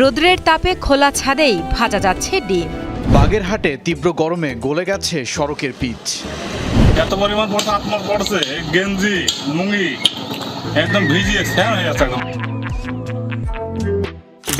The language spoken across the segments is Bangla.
রোদ্রের তাপে খোলা ছাদেই ভাজা যাচ্ছে ডিম। বাগেরহাটে তীব্র গরমে গলে গেছে সড়কের পিচ। এত পরিমাণ পড়ছে আপনার পড়ছে গেঞ্জি লুঙ্গি একদম ভিজিয়ে ফ্যান হয়ে যাচ্ছে একদম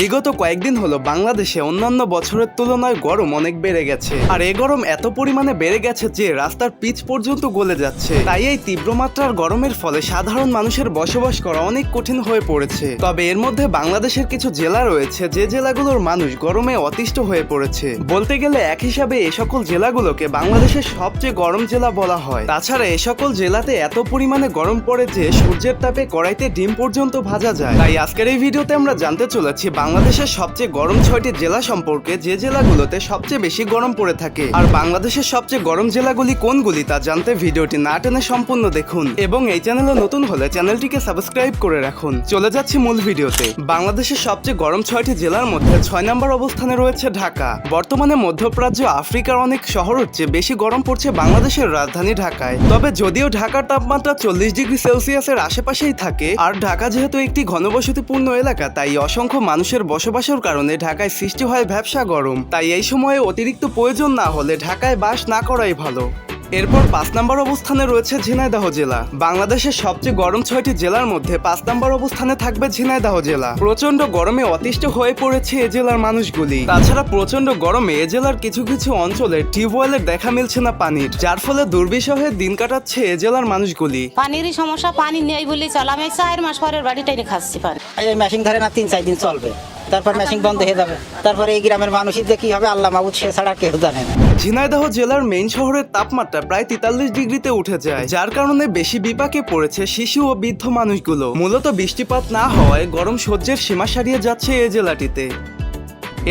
বিগত কয়েকদিন হলো বাংলাদেশে অন্যান্য বছরের তুলনায় গরম অনেক বেড়ে গেছে। আর এ গরম এত পরিমাণে বেড়ে গেছে যে রাস্তার পিচ পর্যন্ত গলে যাচ্ছে। তাই এই তীব্র মাত্রার গরমের ফলে সাধারণ মানুষের বসবাস করা অনেক কঠিন হয়ে পড়েছে। তবে এর মধ্যে বাংলাদেশের কিছু জেলা রয়েছে যে জেলাগুলোর মানুষ গরমে অতিষ্ঠ হয়ে পড়েছে। বলতে গেলে এক হিসাবে এ সকল জেলাগুলোকে বাংলাদেশের সবচেয়ে গরম জেলা বলা হয়। তাছাড়া এ সকল জেলাতে এত পরিমাণে গরম পড়ে যে সূর্যের তাপে কড়াইতে ডিম পর্যন্ত ভাজা যায়। তাই আজকের এই ভিডিওতে আমরা জানতে চলেছি বাংলাদেশের সবচেয়ে গরম ছয়টি জেলা সম্পর্কে যে জেলাগুলোতে সবচেয়ে বেশি গরম পড়ে থাকে। আর বাংলাদেশের সবচেয়ে গরম জেলাগুলি কোনগুলি তা জানতে ভিডিওটি না টেনে সম্পূর্ণ দেখুন এবং এই চ্যানেলে নতুন হলে চ্যানেলটিকে সাবস্ক্রাইব করে রাখুন। চলে যাচ্ছি মূল ভিডিওতে। বাংলাদেশের সবচেয়ে গরম ছয়টি জেলার মধ্যে ছয় নম্বর অবস্থানে রয়েছে ঢাকা। বর্তমানে মধ্যপ্রাচ্য আফ্রিকার অনেক শহরের চেয়ে বেশি গরম পড়ছে বাংলাদেশের রাজধানী ঢাকায়। তবে যদিও ঢাকার তাপমাত্রা চল্লিশ ডিগ্রি সেলসিয়াসের আশেপাশেই থাকে, আর ঢাকা যেহেতু একটি ঘনবসতিপূর্ণ এলাকা, তাই অসংখ্য মানুষের বসবাসের কারণে ঢাকায় সৃষ্টি হয় ব্যবসা গরম। তাই এই সময়ে অতিরিক্ত প্রয়োজন না হলে ঢাকায় বাস না করাই ভালো। এরপর পাঁচ নম্বর অবস্থানে রয়েছে ঝিনাইদহ জেলা। বাংলাদেশের সবচেয়ে গরম ছয়টি জেলার মধ্যে পাঁচ নম্বর অবস্থানে থাকবে ঝিনাইদহ জেলা। প্রচণ্ড গরমে অতিষ্ঠ হয়ে পড়েছে এ জেলার মানুষগুলি। তাছাড়া প্রচণ্ড গরমে এ জেলার কিছু কিছু অঞ্চলে টিউবওয়েলের দেখা মিলছে না পানির যার ফলে দুর্বিষহে দিন কাটাচ্ছে এ জেলার মানুষগুলি। পানিরই সমস্যা পানি নেই বলে চল আমি চার মাস পরের বাড়িটাই খাচ্ছি পানি। এই মেশিন ধরে না তিন চার দিন চলবে। তারপর মেশিন বন্ধ হয়ে যাবে। তারপরে এই গ্রামের মানুষই যে কি হবে, আল্লাহ মাহবুদ সে ছাড়া কেউ জানে না। ঝিনাইদহ জেলার মেইন শহরের তাপমাত্রা প্রায় তেতাল্লিশ ডিগ্রিতে উঠে যায়, যার কারণে বেশি বিপাকে পড়েছে শিশু ও বৃদ্ধ মানুষগুলো। মূলত বৃষ্টিপাত না হওয়ায় গরম সহ্যের সীমা সারিয়ে যাচ্ছে এই জেলাটিতে।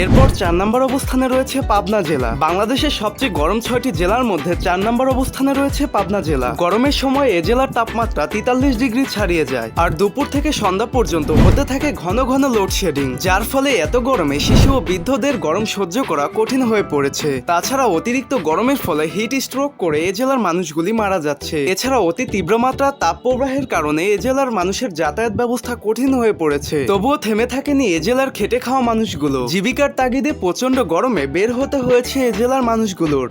এরপর চার নম্বর অবস্থানে রয়েছে পাবনা জেলা। বাংলাদেশের সবচেয়ে গরম ছয়টি জেলার মধ্যে চার নম্বর অবস্থানে রয়েছে পাবনা জেলা। গরমের সময় এ জেলার তাপমাত্রা তেতাল্লিশ ডিগ্রি ছাড়িয়ে যায়। আর দুপুর থেকে সন্ধ্যা পর্যন্ত হতে থাকে ঘন ঘন লোডশেডিং যার ফলে এত গরমে শিশু ও বৃদ্ধদের গরম সহ্য করা কঠিন হয়ে পড়েছে। তাছাড়া অতিরিক্ত গরমের ফলে হিট স্ট্রোক করে এ জেলার মানুষগুলি মারা যাচ্ছে। এছাড়া অতি তীব্র মাত্রার তাপ প্রবাহের কারণে এ জেলার মানুষের যাতায়াত ব্যবস্থা কঠিন হয়ে পড়েছে। তবুও থেমে থাকেনি এ জেলার খেটে খাওয়া মানুষগুলো। জীবিকার তাগিদে প্রচণ্ড গরমে বের হতে হয়েছে এ জেলার মানুষগুলোর।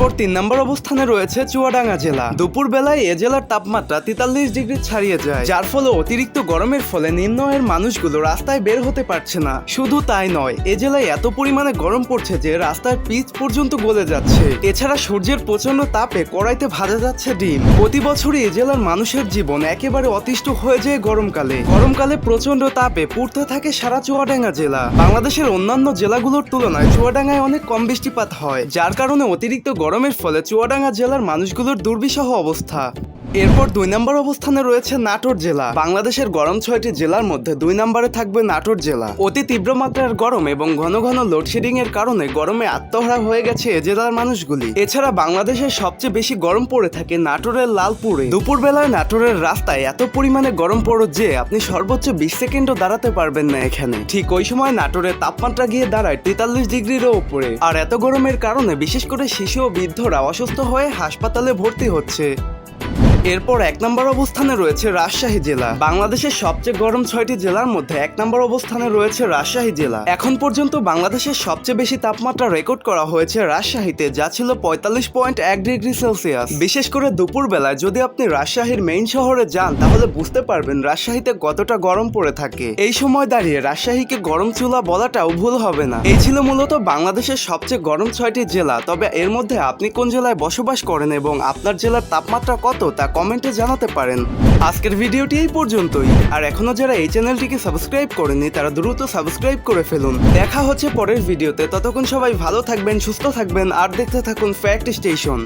এরপর তিন নম্বর অবস্থানে রয়েছে চুয়াডাঙ্গা জেলা। দুপুর বেলায় এ জেলার তাপমাত্রা তেতাল্লিশ ডিগ্রি ছাড়িয়ে যায়, যার ফলে অতিরিক্ত গরমের ফলে নিম্ন আয়ের মানুষগুলো রাস্তায় বের হতে পারছে না। শুধু তাই নয়, এ জেলায় এত পরিমাণে গরম পড়ছে যে রাস্তার পিচ পর্যন্ত গলে যাচ্ছে। এছাড়া সূর্যের প্রচণ্ড তাপে কড়াইতে ভাজা যাচ্ছে ডিম। প্রতি বছরই এ জেলার মানুষের জীবন একেবারে অতিষ্ঠ হয়ে যায় গরমকালে। গরমকালে প্রচণ্ড তাপে পুড়তে থাকে সারা চুয়াডাঙ্গা জেলা। বাংলাদেশের অন্যান্য জেলাগুলোর তুলনায় চুয়াডাঙ্গায় অনেক কম বৃষ্টিপাত হয়, যার কারণে অতিরিক্ত গরমের ফলে চুয়াডাঙ্গা জেলার মানুষগুলোর দুর্বিষহ অবস্থা। এরপর দুই নম্বর অবস্থানে রয়েছে নাটোর জেলা। বাংলাদেশের গরম ছয়টি জেলার মধ্যে দুই নম্বরে থাকবে নাটোর জেলা। অতি তীব্র মাত্রার গরম এবং ঘন ঘন লোডশেডিং এর কারণে গরমে আত্মহারা হয়ে গেছে এ জেলার মানুষগুলি। এছাড়া বাংলাদেশের সবচেয়ে বেশি গরম পড়ে থাকে নাটোরের লালপুরে। দুপুর বেলায় নাটোরের রাস্তায় এত পরিমাণে গরম পড়ো যে আপনি সর্বোচ্চ বিশ সেকেন্ডও দাঁড়াতে পারবেন না এখানে। ঠিক ওই সময় নাটোরের তাপমাত্রা গিয়ে দাঁড়ায় তেতাল্লিশ ডিগ্রিরও উপরে আর এত গরমের কারণে বিশেষ করে শিশু ও বৃদ্ধরা অসুস্থ হয়ে হাসপাতালে ভর্তি হচ্ছে। এরপর এক নম্বর অবস্থানে রয়েছে রাজশাহী জেলা। বাংলাদেশের সবচেয়ে গরম ছয়টি জেলার মধ্যে এক নম্বর অবস্থানে রয়েছে রাজশাহী জেলা। এখন পর্যন্ত বাংলাদেশের সবচেয়ে বেশি তাপমাত্রা রেকর্ড করা হয়েছে রাজশাহীতে, যা ছিল পঁয়তাল্লিশ পয়েন্ট এক ডিগ্রি সেলসিয়াস। বিশেষ করে দুপুর বেলায় যদি আপনি রাজশাহীর মেইন শহরে যান, তাহলে বুঝতে পারবেন রাজশাহীতে কতটা গরম পড়ে থাকে। এই সময় দাঁড়িয়ে রাজশাহীকে গরম চুলা বলাটাও ভুল হবে না। এই ছিল মূলত বাংলাদেশের সবচেয়ে গরম ছয়টি জেলা, তবে এর মধ্যে আপনি কোন জেলায় বসবাস করেন এবং আপনার জেলার তাপমাত্রা কত, তা কমেন্টে জানাতে পারেন। আজকের ভিডিওটি এই পর্যন্তই। আর এখনও যারা এই চ্যানেলটিকে সাবস্ক্রাইব করেনি তারা দ্রুত সাবস্ক্রাইব করে ফেলুন। দেখা হচ্ছে পরের ভিডিওতে। ততক্ষণ সবাই ভালো থাকবেন, সুস্থ থাকবেন, আর দেখতে থাকুন ফ্যাক্ট স্টেশন